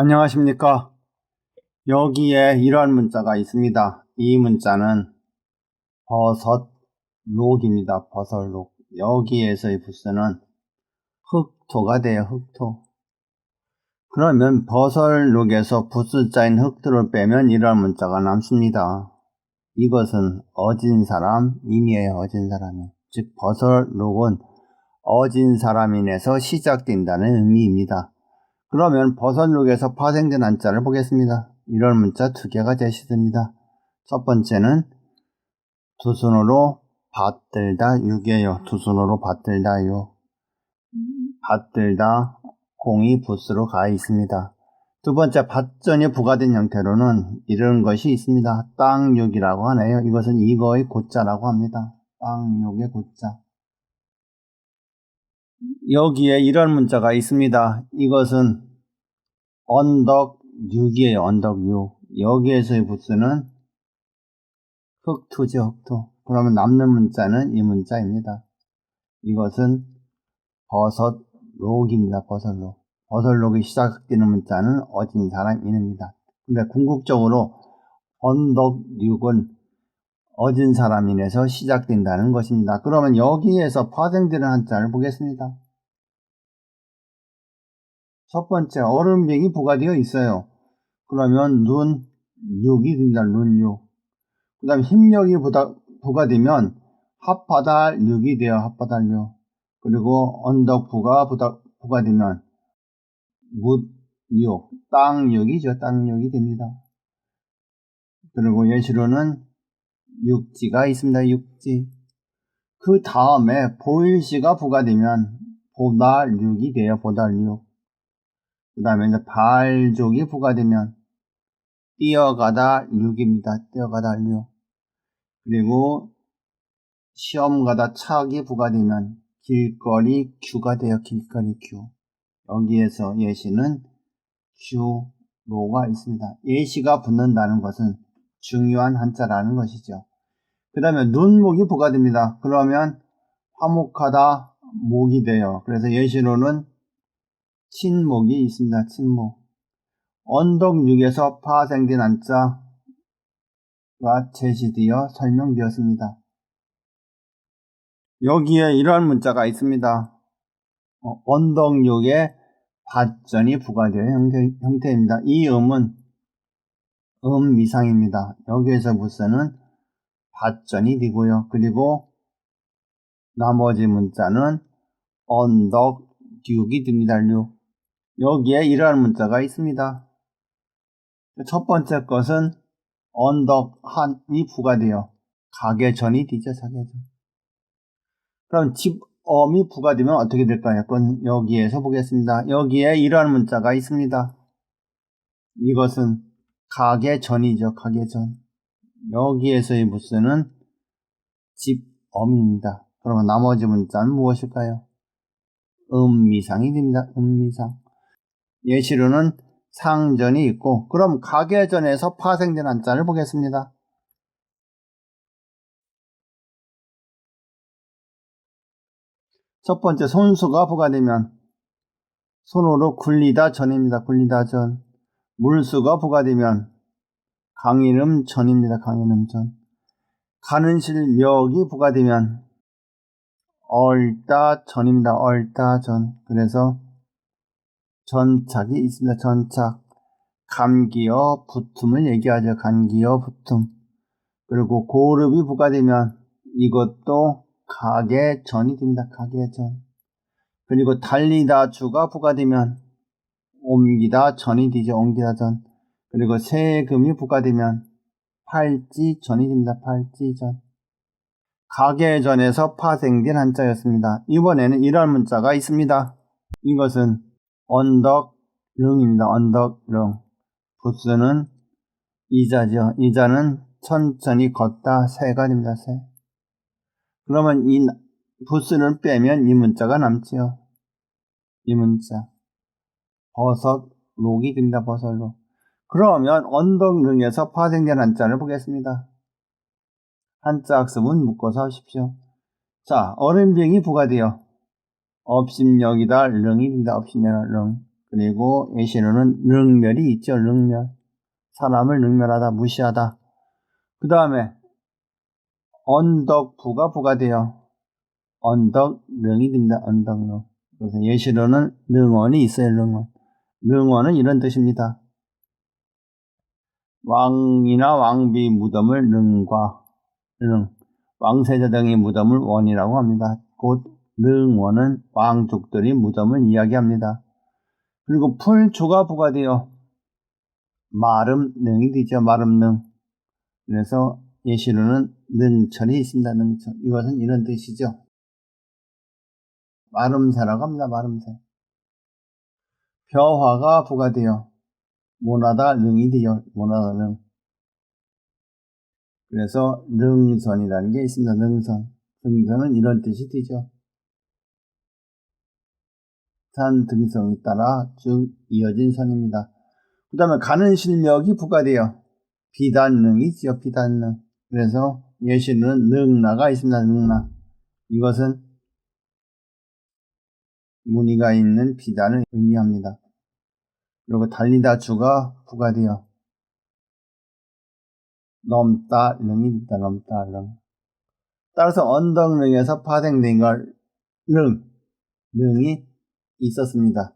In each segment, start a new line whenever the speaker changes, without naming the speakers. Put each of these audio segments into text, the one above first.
안녕하십니까. 여기에 이러한 문자가 있습니다. 이 문자는 버섯 록입니다. 버섯 록. 여기에서의 부스는 흑토가 돼요. 흑토. 그러면 버섯 록에서 부스자인 흑토를 빼면 이러한 문자가 남습니다. 이것은 어진 사람, 인이에요. 어진 사람이. 즉 버섯 록은 어진 사람인에서 시작된다는 의미입니다. 그러면 버섯록에서 파생된 한자를 보겠습니다. 이런 문자 두 개가 제시됩니다. 첫 번째는 두 손으로 받들다 육이에요. 두 손으로 받들다요. 받들다 공이 붓으로 가 있습니다. 두 번째 받전이 부가된 형태로는 이런 것이 있습니다. 땅육이라고 하네요. 이것은 이거의 고자라고 합니다. 땅육의 고자. 여기에 이런 문자가 있습니다. 이것은 언덕 6이에요. 언덕 6. 여기에서의 부스는 흑투죠. 흑투. 그러면 남는 문자는 이 문자입니다. 이것은 버섯 록입니다. 버섯 록. 버섯 록이 시작되는 문자는 어진 사람 인입니다. 근데 궁극적으로 언덕 6은 어진 사람인에서 시작된다는 것입니다. 그러면 여기에서 파생되는 한자를 보겠습니다. 첫 번째 얼음병이 부과되어 있어요. 그러면 눈 6이 됩니다. 눈 6. 그 다음 힘력이 부과되면 합바달 6이 돼요. 합바달 6. 그리고 언덕 부가 부과되면 묻 6, 땅 6이죠. 땅 6이 됩니다. 그리고 예시로는 육지가 있습니다. 육지. 그 다음에 보일시가 부과되면 보달 6이 돼요. 보달 6. 그 다음에 이제 발족이 부과되면 뛰어가다 6입니다. 뛰어가다 6. 그리고 시험 가다 착이 부과되면 길거리 큐가 돼요. 길거리 큐. 여기에서 예시는 큐로가 있습니다. 예시가 붙는다는 것은 중요한 한자라는 것이죠. 그 다음에 눈목이 부과됩니다. 그러면 화목하다 목이 돼요. 그래서 예시로는 친목이 있습니다. 친목. 언덕 6에서 파생된 한자가 제시되어 설명되었습니다. 여기에 이러한 문자가 있습니다. 어, 언덕 6에 받전이 부과되어 형태, 형태입니다. 이 음은 음 미상입니다. 여기에서 부서는 받전이 되고요. 그리고 나머지 문자는 언덕 6이 됩니다. 6. 여기에 이러한 문자가 있습니다. 첫 번째 것은 언덕 한이 부과되어 가계전이 되죠. 가계전. 그럼 집엄이 부과되면 어떻게 될까요? 그건 여기에서 보겠습니다. 여기에 이러한 문자가 있습니다. 이것은 가계전이죠. 가계전. 여기에서의 무스는 집엄입니다. 그러면 나머지 문자는 무엇일까요? 음미상이 됩니다. 음미상. 예시로는 상전이 있고 그럼 가계전에서 파생된 한자를 보겠습니다. 첫 번째 손수가 부과되면 손으로 굴리다 전입니다. 굴리다 전. 물수가 부과되면 강이름 전입니다. 강이름 전. 가는 실력이 부과되면 얼다 전입니다. 얼다 전. 그래서 전착이 있습니다. 전착. 감기어 붙음을 얘기하죠. 감기어 붙음. 그리고 고릅이 부과되면 이것도 가계전이 됩니다. 가계전. 그리고 달리다 주가 부과되면 옮기다 전이 되죠. 옮기다 전. 그리고 세금이 부과되면 팔지전이 됩니다. 팔지전. 가계전에서 파생된 한자였습니다. 이번에는 이런 문자가 있습니다. 이것은 언덕릉입니다. 언덕릉. 부스는 이자죠. 이자는 천천히 걷다 새가 됩니다. 새. 그러면 이 부스를 빼면 이 문자가 남지요. 이 문자. 버섯 록이 됩니다. 버섯 록. 그러면 언덕릉에서 파생된 한자를 보겠습니다. 한자 학습은 묶어서 하십시오. 자, 어른병이 부과되어 업심력이다 릉이 됩니다. 업심력 릉. 그리고 예시로는 능멸이 있죠. 능멸. 사람을 능멸하다, 무시하다. 그 다음에 언덕부가 부가돼요. 언덕능이 됩니다. 언덕능. 그래서 예시로는 능원이 있어요. 능원. 능원은 이런 뜻입니다. 왕이나 왕비 무덤을 능과 능, 왕세자 등의 무덤을 원이라고 합니다. 곧 능원은 왕족들의 무덤을 이야기합니다. 그리고 풀조가 부가되어 마름 능이 되죠. 마름 능. 그래서 예시로는 능철이 있습니다. 능철. 이것은 이런 뜻이죠. 마름새라고 합니다. 마름새. 벼화가 부가되어 모나다 능이 되어 모나다 능. 그래서 능선이라는 게 있습니다. 능선. 등선은 이런 뜻이 되죠. 산 등성이 따라 쭉 이어진 선입니다. 그 다음에 가는 실력이 부가되어 비단능이지요. 비단능. 그래서 예시는 능나가 있습니다. 능나. 이것은 무늬가 있는 비단을 의미합니다. 그리고 달리다 주가 부가되어 넘다 능이 있다. 넘다 능. 따라서 언덕능에서 파생된 걸 능, 능이 있었습니다.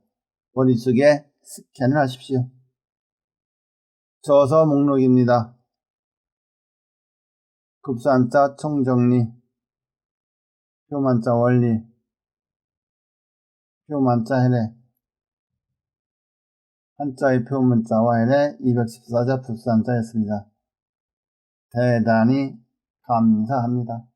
머릿속에 스캔을 하십시오. 저서 목록입니다. 급산자 총정리, 표만자 원리, 표만자 해례, 한자의 표문자와 해례 214자 불산자였습니다. 대단히 감사합니다.